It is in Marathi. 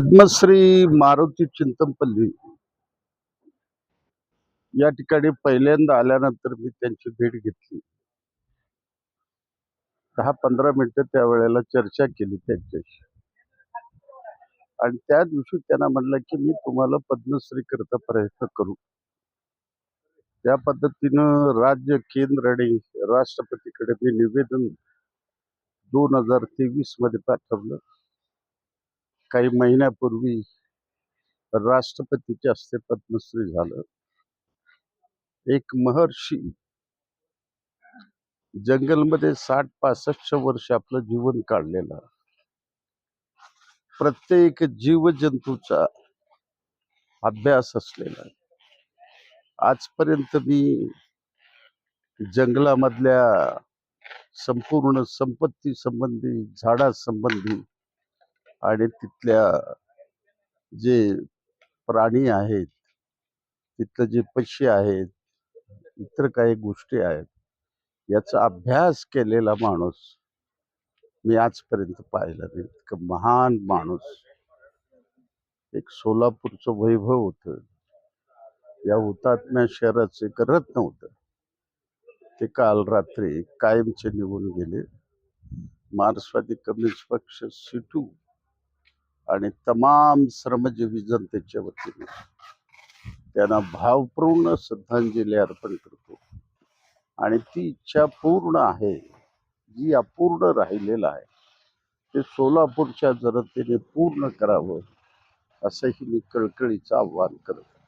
पद्मश्री मारुती चिंतनपल्ली या ठिकाणी पहिल्यांदा आल्यानंतर मी त्यांची भेट घेतली. दहा पंधरा मिनिटं त्यावेळेला चर्चा केली त्यांच्याशी. आणि त्या दिवशी त्यांना म्हणलं की मी तुम्हाला पद्मश्री करता प्रयत्न करू. त्या पद्धतीनं राज्य केंद्र आणि राष्ट्रपतीकडे मी निवेदन दोन हजार तेवीसमध्ये पाठवलं. काही महिन्यापूर्वी राष्ट्रपतीच्या हस्ते पद्मश्री झालं. एक महर्षी जंगलमध्ये साठ पासष्ट वर्ष आपलं जीवन काढलेलं. प्रत्येक जीवजंतूचा अभ्यास असलेला. आजपर्यंत मी जंगलामधल्या संपूर्ण संपत्ती संबंधी झाडासंबंधी आणि तिथल्या जे प्राणी आहेत तिथलं जे पक्षी आहेत इतर काही गोष्टी आहेत याचा अभ्यास केलेला माणूस मी आजपर्यंत पाहिला नाही. इतकं महान माणूस. एक सोलापूरचं वैभव होतं. या हुतात्म्या शहराचं एक रत्न होतं. ते काल रात्री कायमचे निघून गेले. मार्क्सवादी कम्युनिस्ट पक्ष सिटू आणि तमाम श्रमजीवी जनतेच्या वतीने त्यांना भावपूर्ण श्रद्धांजली अर्पण करतो. आणि ती इच्छा पूर्ण आहे जी अपूर्ण राहिलेलं आहे ते सोलापूरच्या जनतेने पूर्ण करावं असंही मी कळकळीचं आव्हान करतो